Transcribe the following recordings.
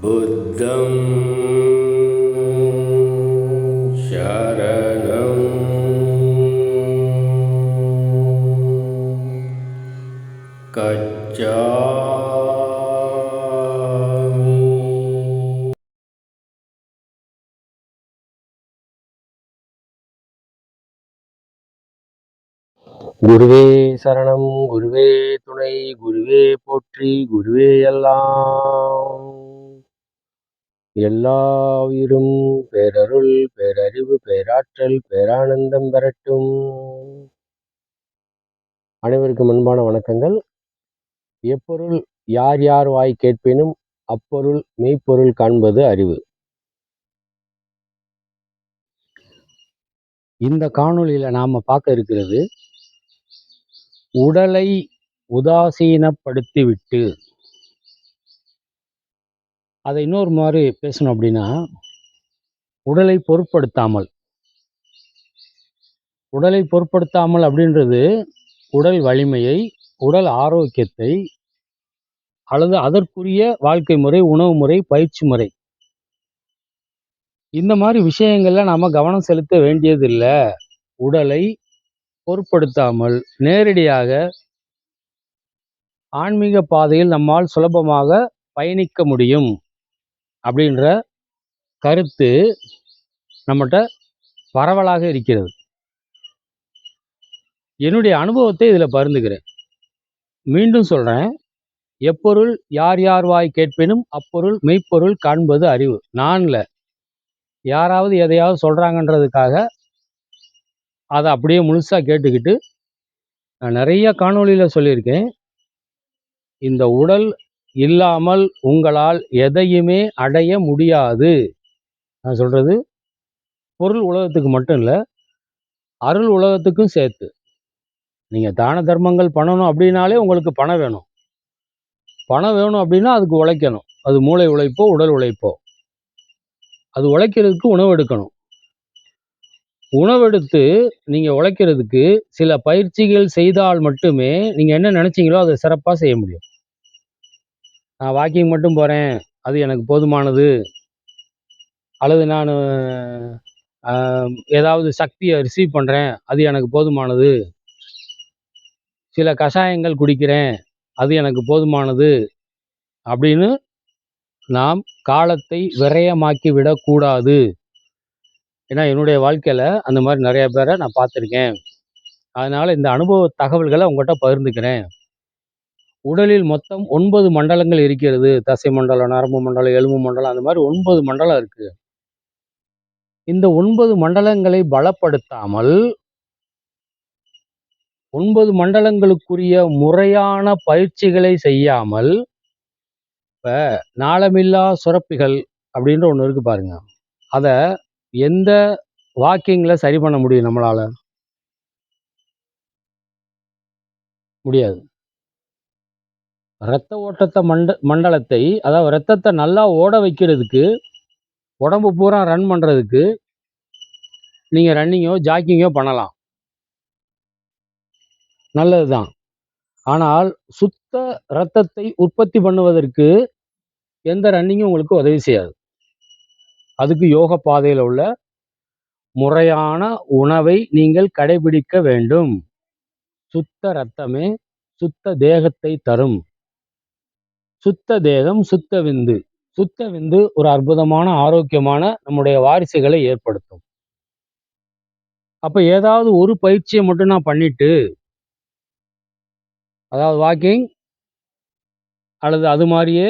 बुद्धं शरणं गच्छामि குருவே சரணம் குருவே துணை குருவே போற்றி குருவே எல்லாம் எல்லா உயிரும் பேரருள் பேரறிவு பேராற்றல் பேரானந்தம் பெறட்டும். அனைவருக்கும் அன்பான வணக்கங்கள். எப்பொருள் யார் யார் வாய் கேட்பினும் அப்பொருள் மெய்ப்பொருள் காண்பது அறிவு. இந்த காணொலியில் நாம் பார்க்க இருக்கிறது உடலை உதாசீனப்படுத்திவிட்டு அதை இன்னொரு மாதிரி பேசணும் அப்படின்னா உடலை பொருட்படுத்தாமல். உடலை பொருட்படுத்தாமல் அப்படின்றது உடல் வலிமையை உடல் ஆரோக்கியத்தை அல்லது அதற்குரிய வாழ்க்கை முறை உணவு முறை பயிற்சி முறை. இந்த மாதிரி விஷயங்கள்ல நாம கவனம் செலுத்த வேண்டியதில்லை. உடலை பொருட்படுத்தாமல் நேரடியாக ஆன்மீக பாதையில் நம்மால் சுலபமாக பயணிக்க முடியும். அப்படின்ற கருத்து நம்மகிட்ட பரவலாக இருக்கிறது. என்னுடைய அனுபவத்தை இதில் பருந்துகிறேன் மீண்டும் சொல்றேன். எப்பொருள் யார் யார் வாய் கேட்பினும் அப்பொருள் மெய்ப்பொருள் காண்பது அறிவு. நான்ல யாராவது எதையாவது சொல்றாங்கன்றதுக்காக அதை அப்படியே முழுசா கேட்டுக்கிட்டு நான் நிறைய காணொளியில சொல்லியிருக்கேன். இந்த உடல் இல்லாமல் உங்களால் எதையுமே அடைய முடியாது. நான் சொல்கிறது பொருள் உலகத்துக்கு மட்டும் இல்லை அருள் உலகத்துக்கும் சேர்த்து. நீங்கள் தான தர்மங்கள் பண்ணணும் அப்படின்னாலே உங்களுக்கு பணம் வேணும். பணம் வேணும் அப்படின்னா அதுக்கு உழைக்கணும். அது மூளை உழைப்போ உடல் உழைப்போ. அது உழைக்கிறதுக்கு உணவு எடுக்கணும். உணவெடுத்து நீங்கள் உழைக்கிறதுக்கு சில பயிற்சிகள் செய்தால் மட்டுமே நீங்கள் என்ன நினச்சிங்களோ அதை சிறப்பாக செய்ய முடியும். நான் வாக்கிங் மட்டும் போகிறேன் அது எனக்கு போதுமானது. அல்லது நான் ஏதாவது சக்தியை ரிசீவ் பண்ணுறேன் அது எனக்கு போதுமானது. சில கஷாயங்கள் குடிக்கிறேன். அது எனக்கு போதுமானது. அப்படின்னு நாம் காலத்தை விரயமாக்கி விடக்கூடாது ஏன்னா என்னுடைய வாழ்க்கையில் அந்த மாதிரி நிறைய பேரை நான் பார்த்துருக்கேன். அதனால் இந்த அனுபவ தகவல்களை உங்கள்கிட்ட பகிர்ந்துக்கிறேன். உடலில் மொத்தம் ஒன்பது மண்டலங்கள் இருக்கிறது. தசை மண்டலம் நரம்பு மண்டலம் எலும்பு மண்டலம் அந்த மாதிரி ஒன்பது மண்டலம் இருக்கு. இந்த ஒன்பது மண்டலங்களை பலப்படுத்தாமல் ஒன்பது மண்டலங்களுக்குரிய முறையான பயிற்சிகளை செய்யாமல் இப்போ நாளமில்லா சுரப்பிகள் அப்படின்ற ஒன்று இருக்கு பாருங்க. அதை எந்த வாக்கிங்கில் சரி பண்ண முடியும் நம்மளால்? முடியாது. இரத்த ஓட்டத்தை மண்ட மண்டலத்தை அதாவது ரத்தத்தை நல்லா ஓட வைக்கிறதுக்கு உடம்பு பூரா ரன் பண்ணுறதுக்கு நீங்கள் ரன்னிங்கோ ஜாக்கிங்கோ பண்ணலாம். நல்லது தான் ஆனால் சுத்த இரத்தத்தை உற்பத்தி பண்ணுவதற்கு எந்த ரன்னிங்கும் உங்களுக்கு உதவி செய்யாது. அதுக்கு யோக பாதையில் உள்ள முறையான உணவை நீங்கள் கடைபிடிக்க வேண்டும். சுத்த ரத்தமே சுத்த தேகத்தை தரும். சுத்த தேகம் சுத்த விந்து. சுத்த விந்து ஒரு அற்புதமான ஆரோக்கியமான நம்முடைய வாரிசுகளை ஏற்படுத்தும். அப்ப ஏதாவது ஒரு பயிற்சியை மட்டும் நான் பண்ணிட்டு அதாவது வாக்கிங் அல்லது அது மாதிரியே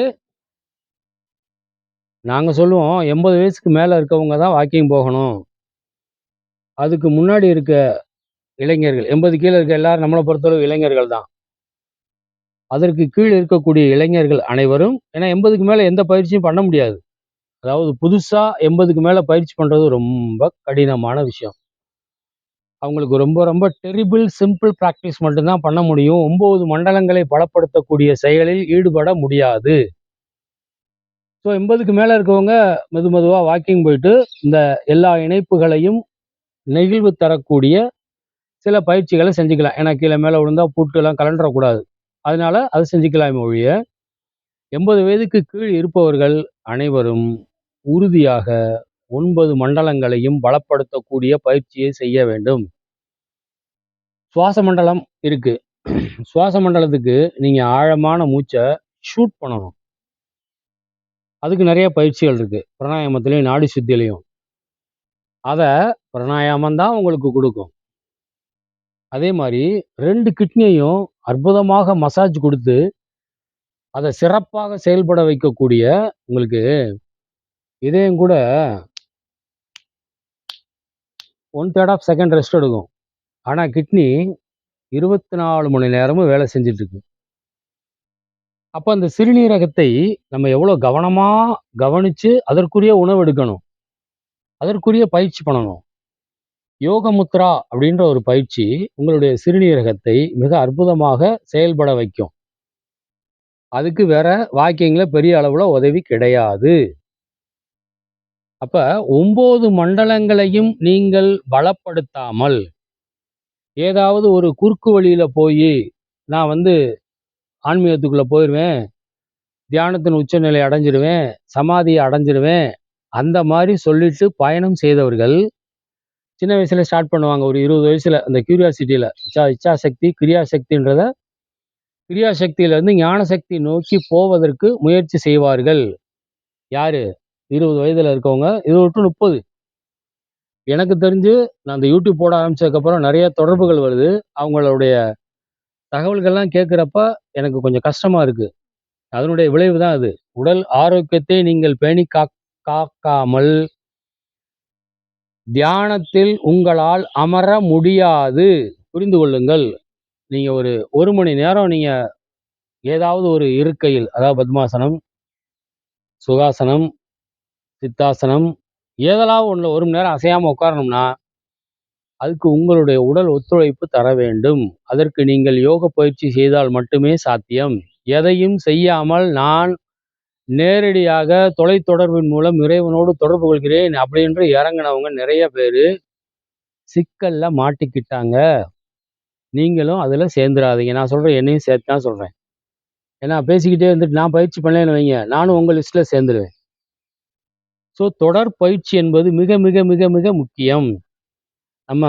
நாங்கள் சொல்லுவோம் எண்பது வயசுக்கு மேலே இருக்கவங்க தான் வாக்கிங் போகணும். அதுக்கு முன்னாடி இருக்க இளைஞர்கள் எண்பது கீழே இருக்க எல்லாரும் நம்மளை பொறுத்தளவு இளைஞர்கள் தான். அதற்கு கீழ் இருக்கக்கூடிய இளைஞர்கள் அனைவரும் ஏன்னா எண்பதுக்கு மேலே எந்த பயிற்சியும் பண்ண முடியாது. அதாவது புதுசாக எண்பதுக்கு மேலே பயிற்சி பண்ணுறது ரொம்ப கடினமான விஷயம். அவங்களுக்கு ரொம்ப ரொம்ப டெரிபிள் சிம்பிள் ப்ராக்டிஸ் மட்டும்தான் பண்ண முடியும். ஒம்பது மண்டலங்களை பலப்படுத்தக்கூடிய செயலில் ஈடுபட முடியாது. ஸோ எண்பதுக்கு மேலே இருக்கவங்க மெது மெதுவாக வாக்கிங் போயிட்டு இந்த எல்லா இணைப்புகளையும் நெகிழ்வு தரக்கூடிய சில பயிற்சிகளை செஞ்சுக்கலாம். ஏன்னா கீழே மேலே விழுந்தா பூட்டுலாம் கலண்டரக்கூடாது அதனால அதை செஞ்சுக்கலாம் ஒழிய எண்பது வயதுக்கு கீழ் இருப்பவர்கள் அனைவரும் உறுதியாக ஒன்பது மண்டலங்களையும் பலப்படுத்தக்கூடிய பயிற்சியை செய்ய வேண்டும். சுவாச மண்டலம் இருக்கு. சுவாச மண்டலத்துக்கு நீங்க ஆழமான மூச்சை ஷூட் பண்ணணும். அதுக்கு நிறைய பயிற்சிகள் இருக்கு. பிராணாயாமத்திலையும் நாடி சுத்திலையும். அதை பிராணாயாமம் தான் உங்களுக்கு கொடுக்கும். அதே மாதிரி ரெண்டு கிட்னியையும் அற்புதமாக மசாஜ் கொடுத்து அதை சிறப்பாக செயல்பட வைக்கக்கூடிய உங்களுக்கு இதயம் கூட one third of second rest எடுக்கும். ஆனால் கிட்னி இருபத்தி நாலு மணி நேரமும் வேலை செஞ்சிட்ருக்கு. அப்போ அந்த சிறுநீரகத்தை நம்ம எவ்வளோ கவனமாக கவனித்து அதற்குரிய உணவு எடுக்கணும். அதற்குரிய பயிற்சி பண்ணணும். யோகமுத்ரா அப்படின்ற ஒரு பயிற்சி உங்களுடைய சிறுநீரகத்தை மிக அற்புதமாக செயல்பட வைக்கும். அதுக்கு வேற வாக்கியங்கள பெரிய அளவில் உதவி கிடையாது. அப்போ ஒம்பது மண்டலங்களையும் நீங்கள் பலப்படுத்தாமல் ஏதாவது ஒரு குறுக்கு வழியில் போய் நான் வந்து ஆன்மீகத்துக்குள்ளே போயிடுவேன் தியானத்தின் உச்சநிலை அடைஞ்சிடுவேன் சமாதியை அடைஞ்சிடுவேன் அந்த மாதிரி சொல்லிட்டு பயணம் செய்தவர்கள் சின்ன வயசுல ஸ்டார்ட் பண்ணுவாங்க. ஒரு இருபது வயசுல அந்த கியூரியாசிட்டியில இச்சா இச்சா சக்தி கிரியா சக்தின்றத கிரியா சக்தியிலிருந்து ஞான சக்தி நோக்கி போவதற்கு முயற்சி செய்வார்கள். யாரு? இருபது வயதுல இருக்கவங்க. இருபது டு முப்பது. எனக்கு தெரிஞ்சு நான் அந்த யூடியூப் போட ஆரம்பிச்சதுக்கப்புறம் நிறைய தொடர்புகள் வருது. அவங்களுடைய தகவல்கள்லாம் கேட்குறப்ப எனக்கு கொஞ்சம் கஷ்டமாக இருக்குது அதனுடைய விளைவு தான் அது. உடல் ஆரோக்கியத்தை நீங்கள் பேணி கா காக்காமல் தியானத்தில் உங்களால் அமர முடியாது. புரிந்து கொள்ளுங்கள். நீங்கள் ஒரு ஒரு மணி நேரம் நீங்கள் ஏதாவது ஒரு இருக்கையில் அதாவது பத்மாசனம் சுகாசனம் சித்தாசனம் ஏதெல்லாம் ஒன்று ஒரு மணி நேரம் அசையாமல் உட்காரணும்னா அதுக்கு உங்களுடைய உடல் ஒத்துழைப்பு தர வேண்டும். அதற்கு நீங்கள் யோக பயிற்சி செய்தால் மட்டுமே சாத்தியம். எதையும் செய்யாமல் நான் நேரடியாக தொலைத்தொடர்பின் மூலம் இறைவனோடு தொடர்பு கொள்கிறேன் அப்படின்று இறங்கினவங்க நிறைய பேர் சிக்கலில் மாட்டிக்கிட்டாங்க. நீங்களும் அதில் சேர்ந்துடாதீங்க. நான் சொல்கிறேன் என்னையும் சேர்த்து தான் சொல்கிறேன் ஏன்னா பேசிக்கிட்டே இருந்துட்டு நான் பயிற்சி பண்ணலன்னு வைங்க நானும் உங்கள் லிஸ்ட்டில் சேர்ந்துடுவேன் ஸோ தொடர் பயிற்சி என்பது மிக மிக மிக மிக முக்கியம். நம்ம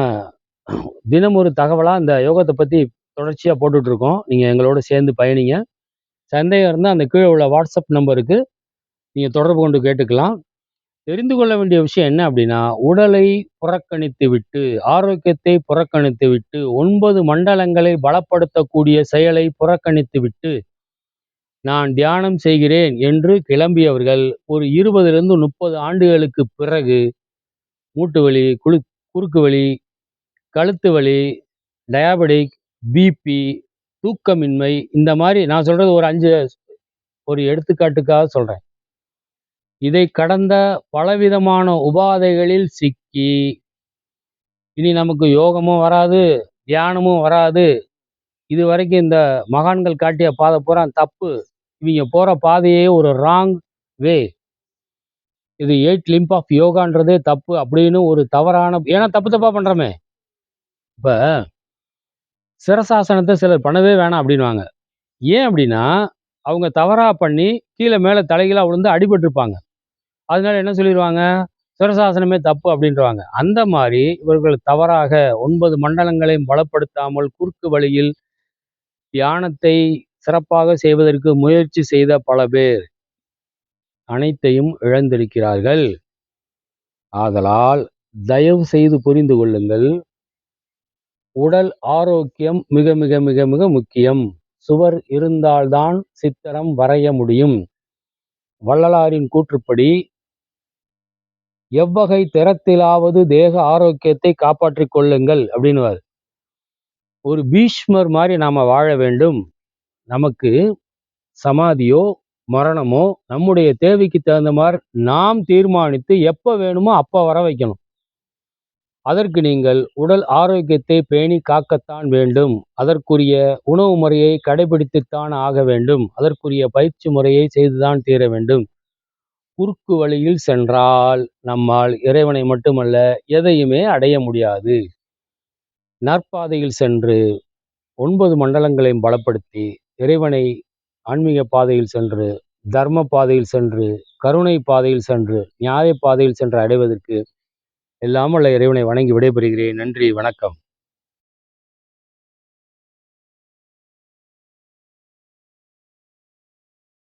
தினம் ஒரு தகவலாக இந்த யோகத்தை பற்றி தொடர்ச்சியாக போட்டுட்ருக்கோம். நீங்கள் எங்களோட சேர்ந்து பயணிங்க. சந்தேகம் இருந்தால் அந்த கீழே உள்ள வாட்ஸ்அப் நம்பருக்கு நீங்கள் தொடர்பு கொண்டு கேட்டுக்கலாம். தெரிந்து கொள்ள வேண்டிய விஷயம் என்ன அப்படின்னா உடலை புறக்கணித்து விட்டு ஆரோக்கியத்தை புறக்கணித்து விட்டு ஒன்பது மண்டலங்களை பலப்படுத்தக்கூடிய செயலை புறக்கணித்து விட்டு நான் தியானம் செய்கிறேன் என்று கிளம்பியவர்கள் ஒரு இருபதுலேருந்து முப்பது ஆண்டுகளுக்கு பிறகு மூட்டு வலி குழு குறுக்கு வலி கழுத்து வலி டயாபெடிக் பிபி தூக்கமின்மை இந்த மாதிரி நான் சொல்றது ஒரு அஞ்சு ஒரு எடுத்துக்காட்டுக்காக சொல்றேன். இதை கடந்த பலவிதமான உபாதைகளில் சிக்கி இனி நமக்கு யோகமும் வராது தியானமும் வராது. இது வரைக்கும் இந்த மகான்கள் காட்டிய பாதை பூரா தப்பு. இவங்க போற பாதையே ஒரு ராங் வே இது எயிட் லிம்ப் ஆஃப் யோகான்றதே தப்பு அப்படின்னு ஒரு தவறான ஏன்னா தப்பு தப்பா பண்றோமே. இப்போ சிரசாசனத்தை சிலர் பண்ணவே வேணாம் அப்படின்வாங்க ஏன் அப்படின்னா அவங்க தவறா பண்ணி கீழே மேலே தலைகளாக விழுந்து அடிபட்டிருப்பாங்க. அதனால என்ன சொல்லிடுவாங்க சிரசாசனமே தப்பு அப்படின்றவாங்க அந்த மாதிரி இவர்கள் தவறாக ஒன்பது மண்டலங்களையும் பலப்படுத்தாமல் குறுக்கு வழியில் தியானத்தை சிறப்பாக செய்வதற்கு முயற்சி செய்த பல பேர் அனைத்தையும் இழந்திருக்கிறார்கள். ஆதலால் தயவு செய்து புரிந்து கொள்ளுங்கள். உடல் ஆரோக்கியம் மிக மிக மிக மிக முக்கியம். சுவர் இருந்தால்தான் சித்திரம் வரைய முடியும். வள்ளலாரின் கூற்றுப்படி எவ்வகை திறத்திலாவது தேக ஆரோக்கியத்தை காப்பாற்றிக் கொள்ளுங்கள் அப்படின்னுவார். ஒரு பீஷ்மர் மாதிரி நாம வாழ வேண்டும். நமக்கு சமாதியோ மரணமோ நம்முடைய தேவைக்கு தகுந்த மாதிரி நாம் தீர்மானித்து எப்போ வேணுமோ அப்ப வர வைக்கணும். அதற்கு நீங்கள் உடல் ஆரோக்கியத்தை பேணி காக்கத்தான் வேண்டும். அதற்குரிய உணவு முறையை கடைபிடித்துத்தான் ஆக வேண்டும். அதற்குரிய பயிற்சி முறையை செய்துதான் தீர வேண்டும். குறுக்கு வழியில் சென்றால் நம்மால் இறைவனை மட்டுமல்ல எதையுமே அடைய முடியாது. நற்பாதையில் சென்று ஒன்பது மண்டலங்களையும் பலப்படுத்தி இறைவனை ஆன்மீக பாதையில் சென்று தர்ம பாதையில் சென்று கருணை பாதையில் சென்று நியாய பாதையில் சென்று அடைவதற்கு இல்லாமல் உள்ள இறைவனை வணங்கி விடைபெறுகிறேன். நன்றி வணக்கம்.